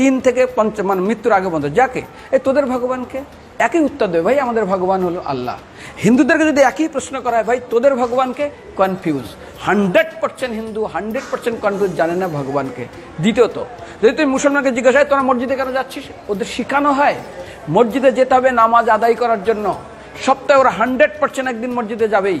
তিন থেকে পঞ্চ মানে মৃত্যুর আগে পর্যন্ত। যাকে? এই তোদের ভগবানকে? একই উত্তর দেবে, ভাই, আমাদের ভগবান হলো আল্লাহ। হিন্দুদেরকে যদি একই প্রশ্ন করা হয়, ভাই, তোদের ভগবানকে? Confuse hundred percent Hindu, hundred percent confuse জানে না ভগবানকে। দ্বিতীয়ত, যদি তুই মুসলমানকে জিজ্ঞাসা হয় তোরা মসজিদে কেন যাচ্ছিস? ওদের শেখানো হয়, মসজিদে যেতে হবে নামাজ আদায় করার জন্য। সপ্তাহে ওরা হান্ড্রেড পার্সেন্ট একদিন মসজিদে যাবেই।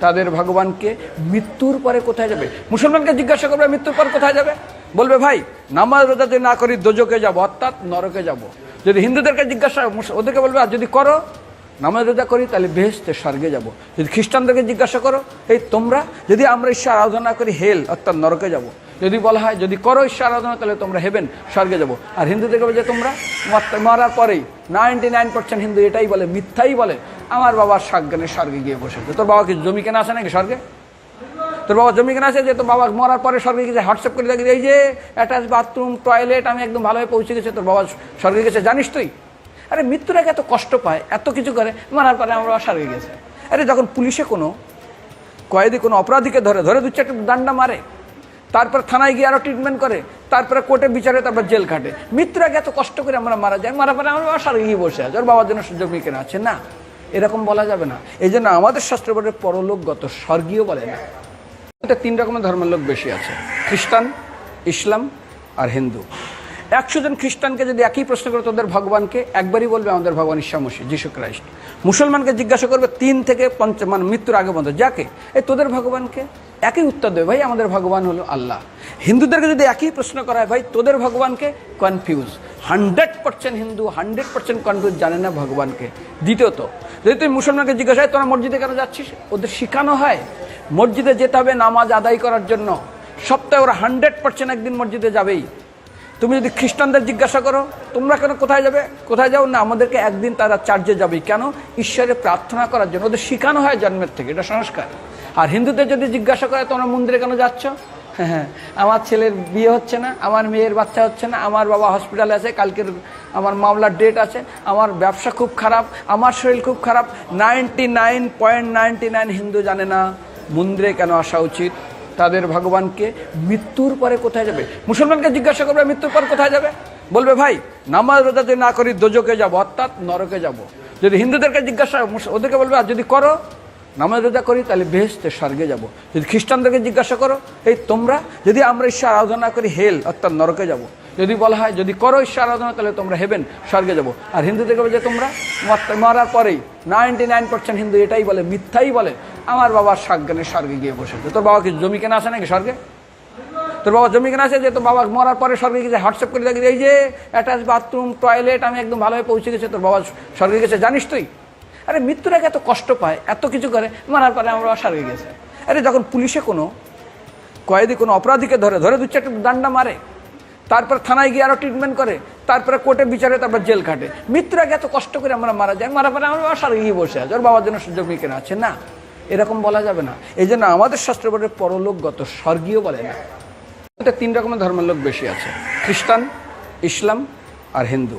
তাদের ভগবানকে মৃত্যুর পরে কোথায় যাবে? মুসলমানকে জিজ্ঞাসা করবে, মৃত্যুর পর কোথায় যাবে? বলবে, ভাই, নামাজ রোজা যদি না করি দোজকে যাব, অর্থাৎ নরকে যাব। যদি হিন্দুদেরকে জিজ্ঞাসা ওদেরকে বলবে, আর যদি করো, নামাজ রোজা করি, তাহলে বেহেস্তে স্বর্গে যাব। যদি খ্রিস্টানদেরকে জিজ্ঞাসা করো, এই তোমরা? যদি আমরা ঈশ্বর আরাধনা করি, হেল, অর্থাৎ নরকে যাব। যদি বলা হয়, যদি করো ঈশ্বর আরাধনা, তাহলে তোমরা হেবেন, স্বর্গে যাব। আর হিন্দুদেরকে বলে তোমরা মর- মরার পরেই নাইনটি নাইন পার্সেন্ট হিন্দু এটাই বলে, মিথ্যাই বলে। আমার বাবার সাজ্ঞানে স্বর্গে গিয়ে বসেছে। তোর বাবা কি জমি কেনা আছে নাকি স্বর্গে? তোর বাবা জমি কেনা আছে যে তোর বাবা মরার পরে স্বর্গে গেছে হোয়াটসঅ্যাপ করে দেখি এই যে অ্যাটাচ বাথরুম, টয়লেট, আমি একদম ভালোভাবে পৌঁছে গেছে, তোর বাবা স্বর্গে গেছে। জানিস তুই? আরে মৃত্যুর এত কষ্ট পায়, এত কিছু করে, মারার পরে আমার বাবা স্বর্গে গেছে। আরে যখন পুলিশে কোনো, কয়েদি কোনো অপরাধীকে ধরে ধরে দু চারটে ডান্ডা মারে, তারপর থানায় গিয়ে আরও ট্রিটমেন্ট করে, তারপরে কোর্টে বিচারে, তারপর জেল খাটে। মৃত্যুর আগে এত কষ্ট করে আমরা মারা যাই মারা পরে আমার বাবা স্বর্গে গিয়ে বসে আছে, ওর বাবার জন্য জমি কেনা আছে, না। এরকম বলা যাবে না। এই জন্য আমাদের শাস্ত্র বলে পরলোকগত স্বর্গীয় বলে না। এটা তিন রকমের ধর্মের লোক বেশি আছে। খ্রিস্টান, ইসলাম আর হিন্দু। একশো জন খ্রিস্টানকে যদি একই প্রশ্ন করে তোদের ভগবানকে, একবারই বলবে আমাদের ভগবান ঈশ্বামসী যিশু খ্রাইস্ট মুসলমানকে জিজ্ঞাসা করবে তিন থেকে পঞ্চ মানে মৃত্যুর আগে পর্যন্ত। যাকে? এই তোদের ভগবানকে। একই উত্তর দেবে, ভাই, আমাদের ভগবান হলো আল্লাহ। হিন্দুদেরকে যদি একই প্রশ্ন করা হয়, ভাই, তোদের ভগবানকে confuse hundred percent Hindu, hundred percent confuse জানে না ভগবানকে। দ্বিতীয়ত, যদি তুই মুসলমানকে জিজ্ঞাসা হয় তোরা মসজিদে কেন যাচ্ছিস? ওদের শেখানো হয়। মসজিদে যেতে হবে নামাজ আদায় করার জন্য। সপ্তাহে ওরা হান্ড্রেড পার্সেন্ট একদিন মসজিদে যাবেই। তুমি যদি খ্রিস্টানদের জিজ্ঞাসা করো, তোমরা কেন কোথায় যাবে? কোথায় যাও না, আমাদেরকে একদিন তারা চার্জে যাবে কেন? ঈশ্বরে প্রার্থনা করার জন্য। ওদের শেখানো হয় জন্মের থেকে, এটা সংস্কার। আর হিন্দুদের যদি জিজ্ঞাসা করে তোমরা মন্দিরে কেন যাচ্ছ? হ্যাঁ আমার ছেলের বিয়ে হচ্ছে না, আমার মেয়ের বাচ্চা হচ্ছে না, আমার বাবা হসপিটালে আছে, কালকের আমার মামলার ডেট আছে, আমার ব্যবসা খুব খারাপ, আমার শরীর খুব খারাপ ninety nine point ninety nine Hindu জানে না, মন্দিরে কেন আসা উচিত? তাদের ভগবানকে মৃত্যুর পরে কোথায় যাবে? মুসলমানকে জিজ্ঞাসা করবে, মৃত্যুর পর কোথায় যাবে? বলবে, ভাই, নামাজ রোজা যদি না করি দোজকে যাব, অর্থাৎ নরকে যাব। যদি হিন্দুদেরকে জিজ্ঞাসা, ওদেরকে বলবে, আর যদি করো নামাজ রোজা করি, তাহলে বেহেস্তে স্বর্গে যাব। যদি খ্রিস্টানদেরকে জিজ্ঞাসা করো, এই তোমরা? যদি আমরা ঈশ্বর আরাধনা করি, হেল, অর্থাৎ নরকে যাব। যদি বলা হয়, যদি করো ঈশ্বর আরাধনা, তাহলে তোমরা হেবেন, স্বর্গে যাব। আর হিন্দুদেরকে বলে যে, তোমরা মর- মরার পরেই নাইনটি নাইন পার্সেন্ট হিন্দু এটাই বলে, মিথ্যাই বলে, আমার বাবার সাজ্ঞানে স্বর্গে গিয়ে বসেছে। তোর বাবা কি জমি কেনা আসে নাকি স্বর্গে? তোর বাবা জমি কেনা আছে যে, তোর বাবা মরার পরে স্বর্গে গেছে হোয়াটসঅ্যাপ করে দেখি এই যে, অ্যাটাচ বাথরুম, টয়লেট, আমি একদম ভালোভাবে পৌঁছে গেছে। তোর বাবা স্বর্গে গেছে। জানিস তুই? আরে মৃত্যুর আগে এত কষ্ট পায়, এত কিছু করে, মারার পরে আমরা বাবা স্বর্গে গেছে। আরে যখন পুলিশে কোনো, কয়েদি কোনো অপরাধীকে ধরে ধরে দু চারটে ডান্ডা মারে, তারপর থানায় গিয়ে আরও ট্রিটমেন্ট করে, তারপরে কোর্টে বিচারে, তারপর জেল খাটে। মৃত্যুর আগে এত কষ্ট করে আমরা মারা যাই মারা পরে আমরা স্বর্গে গিয়ে বসে আছে। ওর বাবার জন্য জমি কেনা আছে না? এরকম বলা যাবে না। এই জন্য আমাদের শাস্ত্র বলে পরলোকগত স্বর্গীয় বলে না। তিন রকমের ধর্মের লোক বেশি আছে। খ্রিস্টান, ইসলাম আর হিন্দু।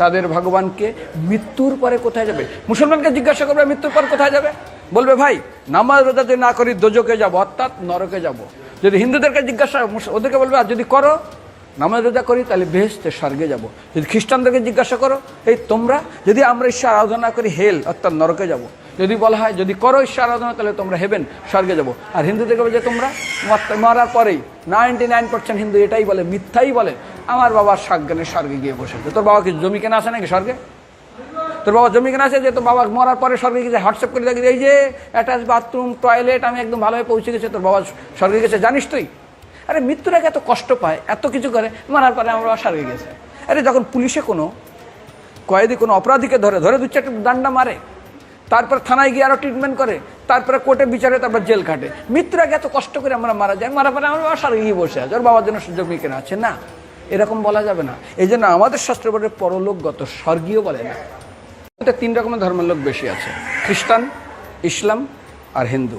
তাদের ভগবানকে মৃত্যুর পরে কোথায় যাবে? মুসলমানকে জিজ্ঞাসা করবে, মৃত্যুর পর কোথায় যাবে? বলবে, ভাই, নামাজ রোজা যদি না করি দোজকে যাব, অর্থাৎ নরকে যাব। যদি হিন্দুদেরকে জিজ্ঞাসা ওদেরকে বলবে, আর যদি করো, নামাজ রোজা করি, তাহলে বেহেস্তে স্বর্গে যাব। যদি খ্রিস্টানদেরকে জিজ্ঞাসা করো, এই তোমরা? যদি আমরা ঈশ্বর আরাধনা করি, হেল, অর্থাৎ নরকে যাব। যদি বলা হয়, যদি করো ঈশ্বর আরাধনা, তাহলে তোমরা হেবেন স্বর্গে যাব। আর হিন্দুদেরকে বলে যে তোমরা মর- মরার পরেই নাইনটি নাইন পার্সেন্ট হিন্দু এটাই বলে, মিথ্যাই বলে। আমার বাবার সাজ্ঞানে স্বর্গে গিয়ে বসেছে তোর বাবা কি জমি কেনা আসে নাকি স্বর্গে? তোর বাবা জমি কেনা আছে যে, তোর বাবা মরার পরে স্বর্গে গেছে হোয়াটসঅ্যাপ করে দেখি এই যে অ্যাটাচ বাথরুম টয়লেট আমি একদম ভালোভাবে পৌঁছে গেছে, তোর বাবা স্বর্গে গেছে। জানিস তুই? আরে মৃত্যুর এত কষ্ট পায়, এত কিছু করে, মারার পরে আমার বাবা স্বর্গে গেছে। আরে, যখন পুলিশে কোনো, কয়েদি কোনো অপরাধীকে ধরে ধরে দু চারটে দান্ডা মারে তারপর থানায় গিয়ে আরও ট্রিটমেন্ট করে, তারপরে কোর্টে বিচারে, তারপর জেল খাটে। মিত্রাকে এত কষ্ট করে আমরা মারা যাই, মারা পরে আমার বাবা গিয়ে বসে আছে, ওর বাবার জন্য সুযোগ নিয়ে কেনা আছে? না, এরকম বলা যাবে না। এই জন্য আমাদের শাস্ত্র বলে পরলোকগত স্বর্গীয় বলে না। তিন রকমের ধর্মের লোক বেশি আছে, খ্রিস্টান, ইসলাম আর হিন্দু।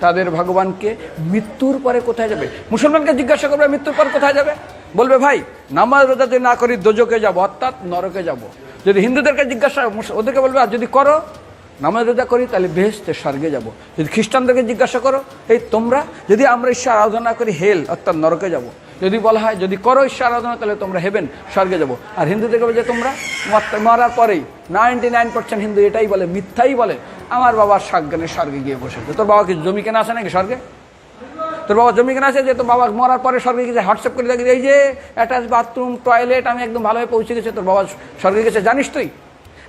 তাদের ভগবানকে মৃত্যুর পরে কোথায় যাবে? মুসলমানকে জিজ্ঞাসা করবে, মৃত্যুর পর কোথায় যাবে? বলবে, ভাই, নামাজ রোজা যদি না করি দোজকে যাব, অর্থাৎ নরকে যাব। যদি হিন্দুদেরকে জিজ্ঞাসা ওদেরকে বলবে, আর যদি করো, নামাজ রোজা করি, তাহলে বেহেস্তে স্বর্গে যাব। যদি খ্রিস্টানদেরকে জিজ্ঞাসা করো, এই তোমরা? যদি আমরা ঈশ্বর আরাধনা করি, হেল, অর্থাৎ নরকে যাব। যদি বলা হয়, যদি করো ঈশ্বর আরাধনা, তাহলে তোমরা হেবেন, স্বর্গে যাব। আর হিন্দুদেরকে বলে যে তোমরা মর- মরার পরেই নাইনটি নাইন পার্সেন্ট হিন্দু এটাই বলে, মিথ্যাই বলে, আমার বাবার সাজ্ঞানে স্বর্গে গিয়ে বসেছে তোর বাবা কি জমি কেনা আছে নাকি স্বর্গে? তোর বাবা জমি কেনা আছে যে তোর বাবা মরার পরে স্বর্গে গেছে হোয়াটসঅ্যাপ করে দেখি এই যে অ্যাটাচ বাথরুম টয়লেট আমি একদম ভালোভাবে পৌঁছে গেছে, তোর বাবা স্বর্গে গেছে। জানিস তুই?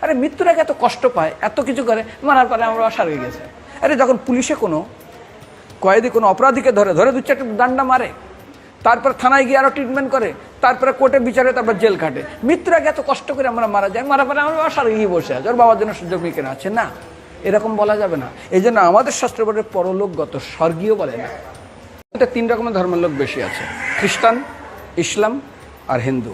আরে মৃত্যুর এত কষ্ট পায়, এত কিছু করে, মারার পরে আমার বাবা স্বর্গে গেছে। আরে যখন পুলিশে কোনো, কয়েদি কোনো অপরাধীকে ধরে ধরে দু চারটে দান্ডা মারে তারপর থানায় গিয়ে আরও ট্রিটমেন্ট করে, তারপরে কোর্টে বিচারে তারপর জেল খাটে। মৃত্যুর এত কষ্ট করে আমরা মারা যাই? মারা পরে আমরা সারা গিয়ে বসে আছে, ওর বাবার জন্য সুযোগ নিয়ে কেনা আছে? না, এরকম বলা যাবে না। এই জন্য আমাদের শাস্ত্র বলে পরলোকগত স্বর্গীয় বলে না। তিন রকমের ধর্মের লোক বেশি আছে, খ্রিস্টান, ইসলাম আর হিন্দু।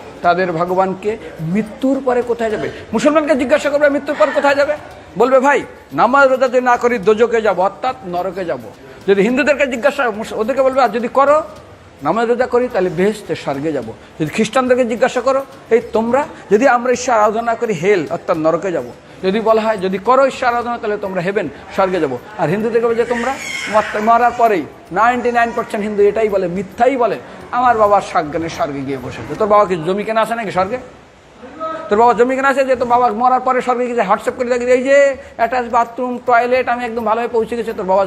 তাদের ভগবানকে মৃত্যুর পরে কোথায় যাবে? মুসলমানকে জিজ্ঞাসা করবে, মৃত্যুর পর কোথায় যাবে? বলবে, ভাই, নামাজ রোজা যদি না করি দোজকে যাব, অর্থাৎ নরকে যাব। যদি হিন্দুদেরকে জিজ্ঞাসা ওদেরকে বলবে, আর যদি করো, নামাজ রোজা করি, তাহলে বেহেস্তে স্বর্গে যাব। যদি খ্রিস্টানদেরকে জিজ্ঞাসা করো, এই তোমরা? যদি আমরা ঈশ্বর আরাধনা করি, হেল, অর্থাৎ নরকে যাব। যদি বলা হয়, যদি করো ঈশ্বর আরাধনা, তাহলে তোমরা হেবেন, স্বর্গে যাব। আর হিন্দুদেরকে বলে যে তোমরা মর- মরার পরেই নাইনটি নাইন পার্সেন্ট হিন্দু এটাই বলে, মিথ্যাই বলে। আমার বাবার সাজ্ঞানে স্বর্গে গিয়ে বসেছে তোর বাবা কি জমি কেনা আছে নাকি স্বর্গে? তোর বাবা জমি কেনা আছে যে তোর বাবা মরার পরে স্বর্গে গিয়ে হোয়াটসঅ্যাপ করে দেখি এই যে অ্যাটাচ বাথরুম, টয়লেট, আমি একদম ভালোভাবে পৌঁছে গেছি, তোর বাবা